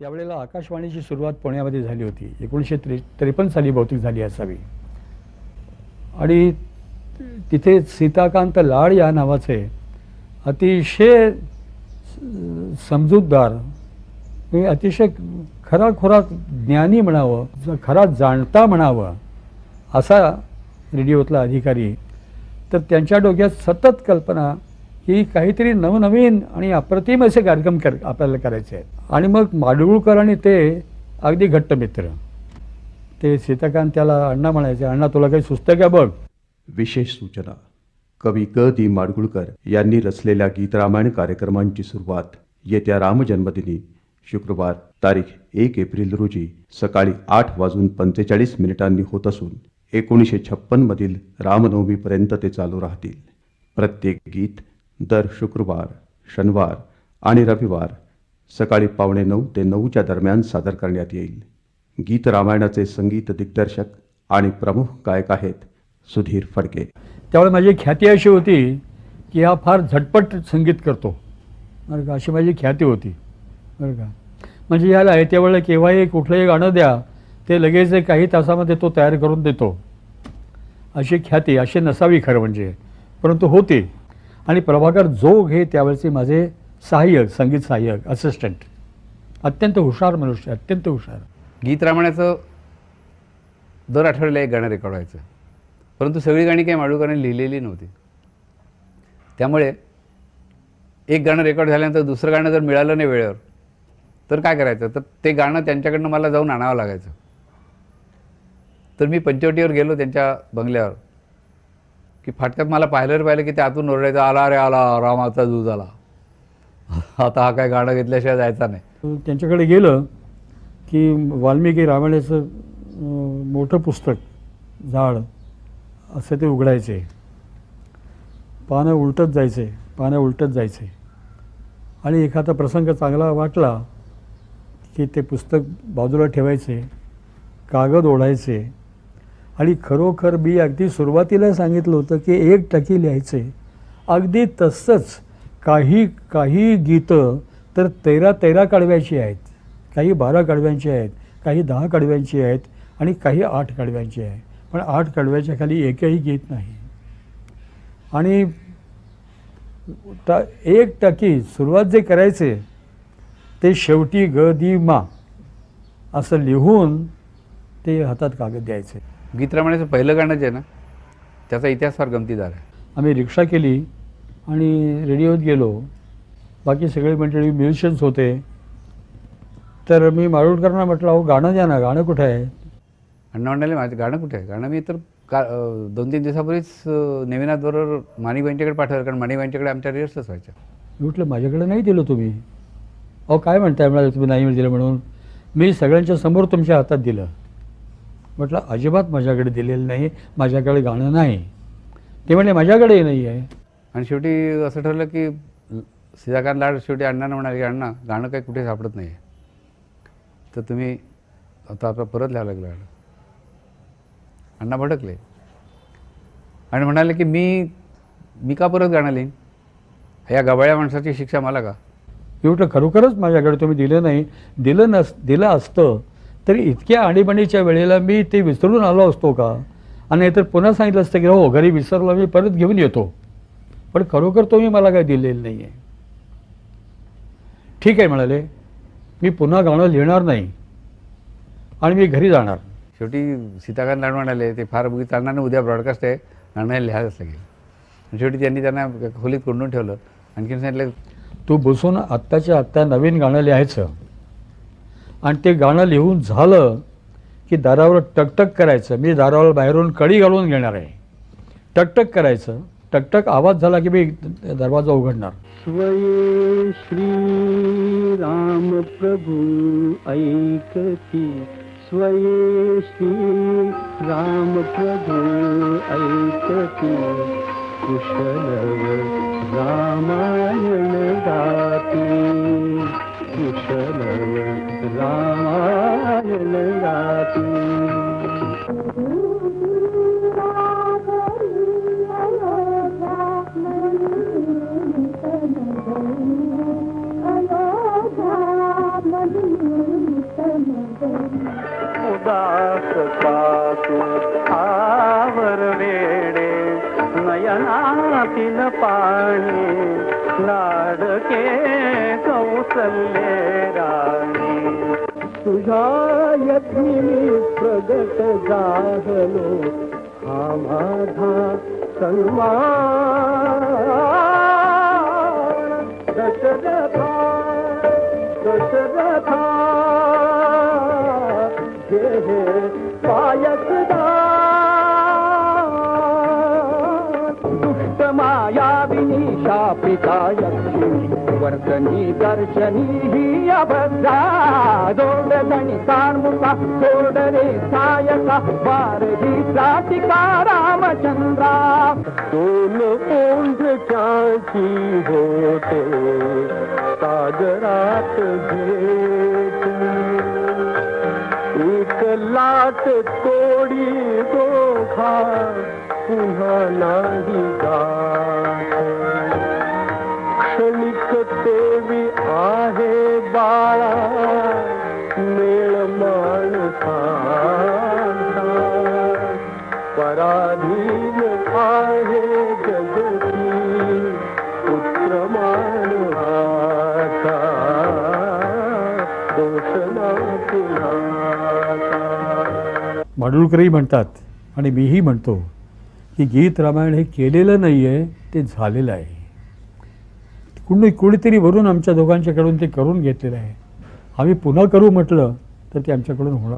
त्यावेळेला आकाशवाणीची सुरुवात पुण्यामध्ये झाली होती. एकोणीसशे त्रे त्रेपन्न साली बहुतेक झाली असावी. आणि तिथे सीताकांत लाड या नावाचे अतिशय समजूतदार म्हणजे अतिशय खराखोरा ज्ञानी म्हणावं खरा जाणता म्हणावं असा रेडिओतला अधिकारी. तर त्यांच्या डोक्यात सतत कल्पना की काहीतरी नवनवीन आणि अप्रतिम असे कार्यक्रम कर आपल्याला करायचे आहेत. आणि मग माडगुळकर आणि ते अगदी घट्ट मित्र. ते सीताकांत त्याला अण्णा म्हणायचे अण्णा तुला काही सुचतं का बघ? विशेष सूचना. कवी ग दी. माडगुळकर यांनी रचलेल्या गीतरामायण कार्यक्रमांची सुरुवात येत्या रामजन्मदिनी शुक्रवार तारीख एक एप्रिल रोजी सकाळी आठ वाजून पंचेचाळीस मिनिटांनी होत असून एकोणीसशे छप्पनमधील रामनवमीपर्यंत ते चालू राहतील. प्रत्येक गीत दर शुक्रवार शनिवार आणि रविवार सकाळी पावणे नऊ ते नऊच्या दरम्यान सादर करण्यात येईल. गीत रामायणाचे संगीत दिग्दर्शक आणि प्रमुख गायक आहेत सुधीर फडके. त्यावेळी माझी ख्याती अशी होती की हा फार झटपट संगीत करतो. बरं का? अशी माझी ख्याती होती. बरं का? म्हणजे याला आहे त्यावेळेला केव्हाही कुठलंही गाणं द्या ते लगेच एक काही तासामध्ये तो तयार करून देतो. अशी ख्याती अशी नसावी खरं म्हणजे. परंतु होती. आणि प्रभाकर जोग हे त्यावेळेचे माझे सहाय्यक संगीत सहाय्यक असिस्टंट अत्यंत हुशार मनुष्य अत्यंत हुशार. गीत रामायणाचं दर आठवड्याला एक गाणं रेकॉर्ड व्हायचं. परंतु सगळी गाणी काही माडूकरांनी लिहिलेली नव्हती. त्यामुळे एक गाणं रेकॉर्ड झाल्यानंतर दुसरं गाणं जर मिळालं नाही वेळेवर तर काय करायचं? तर ते गाणं त्यांच्याकडनं मला जाऊन आणावं लागायचं. तर मी पंचवटीवर गेलो त्यांच्या बंगल्यावर की फाटक्यात मला पाहिलं पाहिलं की ते आतून ओरडायचं आला रे आला रामाचा दूध आला. आता हा काय गाणं घेतल्याशिवाय जायचा नाही. त्यांच्याकडे गेलं की वाल्मिकी रामायणाचं मोठं पुस्तक झाड असं ते उघडायचे. पानं उलटत जायचे पानं उलटत जायचे. आणि एखादा प्रसंग चांगला वाटला की ते पुस्तक बाजूला ठेवायचे कागद ओढायचे. आणि खरोखर मी अगदी सुरुवातीला सांगितलं होतं की एक टकी लिहायचे. अगदी तसंच काही काही गीतं तर तेरा तेरा कडव्याची आहेत. काही बारा कडव्यांची आहेत काही दहा कडव्यांची आहेत आणि काही आठ कडव्यांची आहे पण आठ कडव्याच्या खाली एकही गीत नाही. आणि त एक टकी सुरुवात जे करायचे ते शेवटी ग दी मा असं लिहून ते हातात कागद द्यायचे. गीत रामायणाचं पहिलं गाणं जे आहे ना त्याचा इतिहास फार गमतीदार आहे. आम्ही रिक्षा केली आणि रेडिओत गेलो. बाकी सगळे मंडळी म्युझिशियन्स होते. तर मी मारुडकरांना म्हटलं अहो गाणं द्या ना गाणं कुठं आहे? अण्णा म्हणाले माझं गाणं कुठे आहे? गाणं मी तर का दोन तीन दिवसापूर्वीच नेमिनाथबरोबर माणिकबाईंच्याकडे पाठवलं कारण माणिकबाईंच्याकडे आमच्या रिहर्सल्स व्हायच्या. मी म्हटलं माझ्याकडे नाही दिलं तुम्ही. अहो काय म्हणताय? म्हणाले तुम्ही नाही दिलं म्हणून. मी सगळ्यांच्या समोर तुमच्या हातात दिलं. म्हटलं अजिबात माझ्याकडे दिलेलं नाही माझ्याकडे गाणं नाही. ते म्हणले माझ्याकडेही नाही आहे. आणि शेवटी असं ठरलं की सीताकांत लाड शेवटी अण्णांना म्हणाले की अण्णा गाणं काही कुठे सापडत नाही तर तुम्ही आता आता परत लिहावं लागलं. गाणं अण्णा भडकले. आणि म्हणाले की मी मी का परत गाणं लिहीन? या गबाळ्या माणसाची शिक्षा मला का? मी म्हटलं खरोखरच माझ्याकडे तुम्ही दिलं नाही. दिलं नस दिलं असतं तरी इतक्या आणीबाणीच्या वेळेला मी ते विसरून आलो असतो का? आणि नाहीतर पुन्हा सांगितलं असतं की हो घरी विसरलो मी परत घेऊन येतो. पण खरोखर तुम्ही मला काय दिलेलं नाही आहे ठीक आहे म्हणाले मी पुन्हा गाणं लिहिणार नाही आणि मी घरी जाणार. शेवटी सीताकांत लाड म्हणाले ते फार बघित नाही उद्या ब्रॉडकास्ट आहे गाणं लिहायलाच लागेल शेवटी त्यांनी त्यांना खोलीत कोंडून ठेवलं. आणखीन सांगितलं तू बसून आत्ताच्या आत्ता नवीन गाणं लिहायचं. आणि ते गाणं लिहून झालं की दारावर टकटक करायचं. मी दारावर बाहेरून कडी घालून घेणार आहे. टकटक करायचं. टकटक आवाज झाला की मी दरवाजा उघडणार. स्वये श्री राम प्रभू ऐकती. स्वये श्री राम प्रभू ऐकती. कुशल रामायण गाती. कुशल रामायण गाती. उदासपासून आवर वेडे नयनातील पाणी लाडके कौसल्ये राणी. तुझ्या यत्नी प्रगट जाहलो हा माझा सन्मान. मायाविनी शापिता यक्षिणी वर्तनी दर्शनी ही अभद्रा। जोडधणी कार्मुका सोडरे सायका। बारही प्रातिका रामचंद्रा। दोन ओंढ चाची होते सागरात भेट एक लाट तोडी दोघा पुन्हा नाही गा माडुळकरही म्हणतात आणि मीही म्हणतो की गीत रामायण हे केलेलं नाही आहे ते झालेलं आहे. कुणी कुणीतरी वरून आमच्या दोघांच्याकडून ते करून घेतलेलं आहे. आम्ही पुन्हा करू म्हटलं तर ते आमच्याकडून होणार